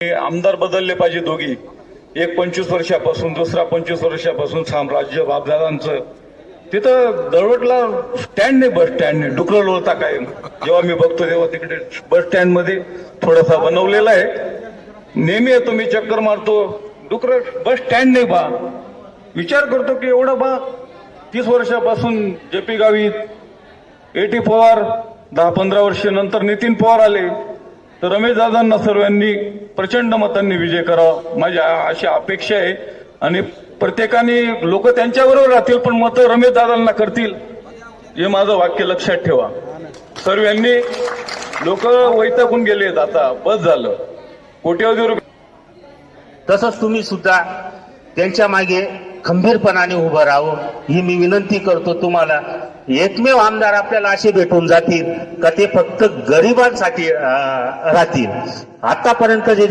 आमदार बदलले पाहिजे दोघी. एक पंचवीस वर्षापासून दुसरा पंचवीस वर्षापासून साम्राज्य बापदादांचं तिथं दळवटला स्टँड नाही बस स्टँड नाही डुकरल होता काय जेव्हा मी बघतो तेव्हा तिकडे बस स्टँडमध्ये थोडासा बनवलेला आहे. नेहमी येतो मी चक्कर मारतो डुकर बस स्टँड नाही बा. विचार करतो की एवढं बा. तीस वर्षापासून जेपी गावीत एटी पवार दहा पंधरा वर्ष नंतर नितीन पवार आले. तर रमेश दादांना सर्वांनी प्रचंड मतांनी विजय करावा. माझ्या अशी अपेक्षा आहे. आणि प्रत्येकाने लोक त्यांच्याबरोबर राहतील पण मत रमेश दादांना करतील. हे माझं वाक्य लक्षात ठेवा. सर्वांनी लोक वैतागून गेलेत आता. बस झालं. कोट्यावधी रुपये तसंच तुम्ही सुद्धा त्यांच्या मागे खंबीरपणाने उभं राहावं ही मी विनंती करतो तुम्हाला. एकमेव आमदार आपल्याला असे भेटून जातील का ते फक्त गरिबांसाठी राहतील. आतापर्यंत जे